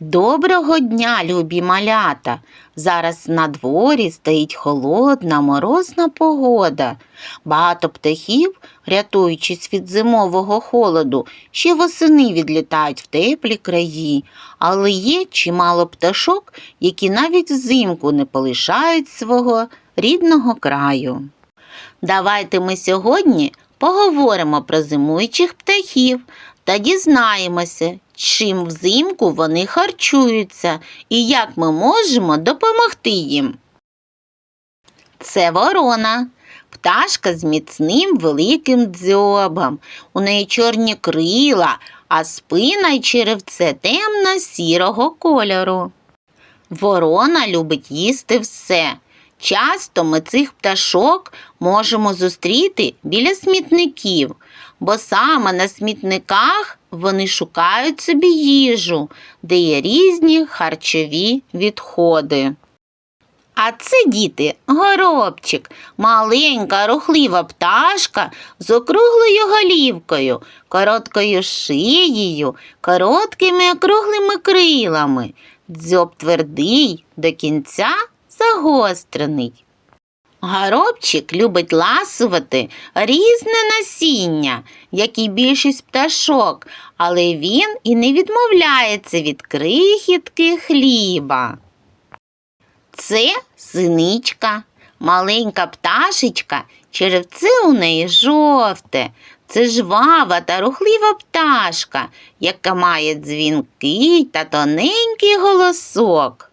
Доброго дня, любі малята! Зараз на дворі стоїть холодна, морозна погода. Багато птахів, рятуючись від зимового холоду, ще восени відлітають в теплі краї, але є чимало пташок, які навіть взимку не полишають свого рідного краю. Давайте ми сьогодні поговоримо про зимуючих птахів та дізнаємося, чим взимку вони харчуються і як ми можемо допомогти їм. Це ворона. Пташка з міцним великим дзьобом. У неї чорні крила, а спина й черевце темно-сірого кольору. Ворона любить їсти все. Часто ми цих пташок можемо зустріти біля смітників, бо саме на смітниках вони шукають собі їжу, де є різні харчові відходи. А це діти, горобчик, маленька рухлива пташка з округлою голівкою, короткою шиєю, короткими округлими крилами. Дзьоб твердий, до кінця загострений. Горобчик любить ласувати різне насіння, як і більшість пташок, але він і не відмовляється від крихітки хліба. Це синичка, маленька пташечка, черевце у неї жовте. Це жвава та рухлива пташка, яка має дзвінкий та тоненький голосок.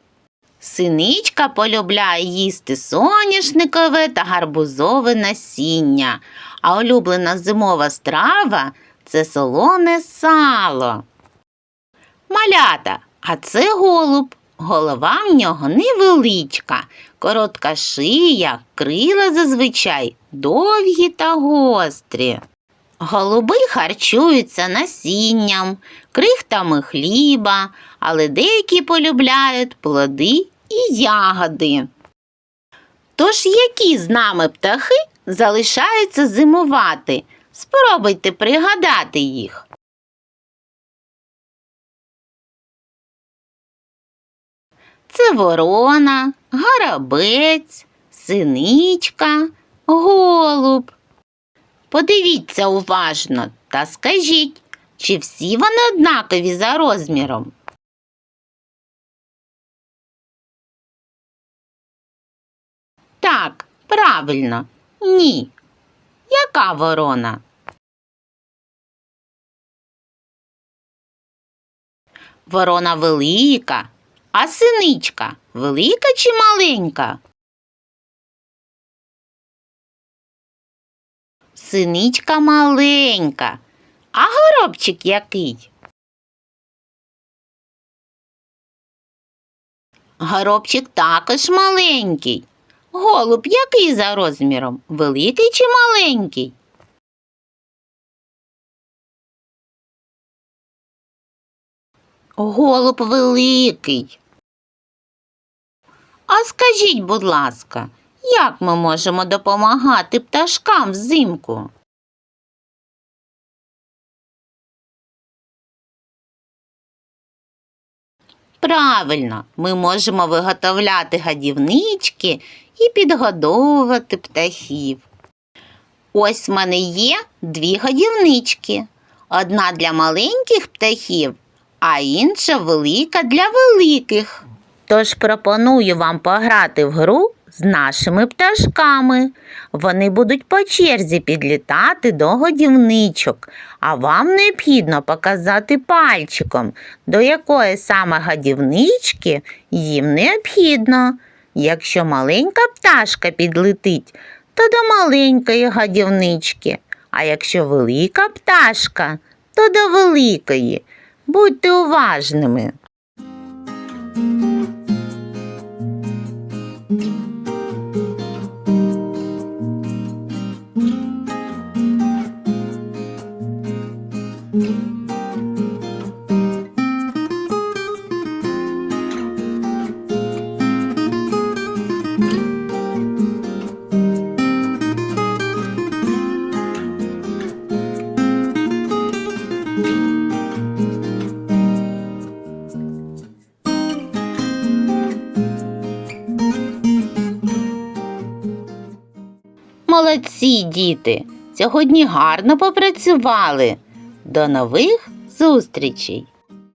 Синичка полюбляє їсти соняшникове та гарбузове насіння, а улюблена зимова страва це солоне сало. Малята, а це голуб. Голова в нього невеличка, коротка шия, крила зазвичай довгі та гострі. Голуби харчуються насінням, крихтами хліба, але деякі полюбляють плоди і ягоди. Тож які з нами птахи залишаються зимувати? Спробуйте пригадати їх. Це ворона, горобець, синичка, голуб. Подивіться уважно та скажіть, чи всі вони однакові за розміром? Так, правильно, ні. Яка ворона? Ворона велика, а синичка велика чи маленька? Синичка маленька, а горобчик який? Горобчик також маленький. Голуб який за розміром? Великий чи маленький? Голуб великий. А скажіть, будь ласка, як ми можемо допомагати пташкам взимку? Правильно, ми можемо виготовляти гадівнички і підгодовувати птахів. Ось в мене є дві годівнички. Одна для маленьких птахів, а інша велика для великих. Тож пропоную вам пограти в гру з нашими пташками. Вони будуть по черзі підлітати до годівничок, а вам необхідно показати пальчиком, до якої саме годівнички їм необхідно. Якщо маленька пташка підлетить, то до маленької годівнички, а якщо велика пташка, то до великої. Будьте уважними. Молодці, діти! Сьогодні гарно попрацювали. До нових зустрічей!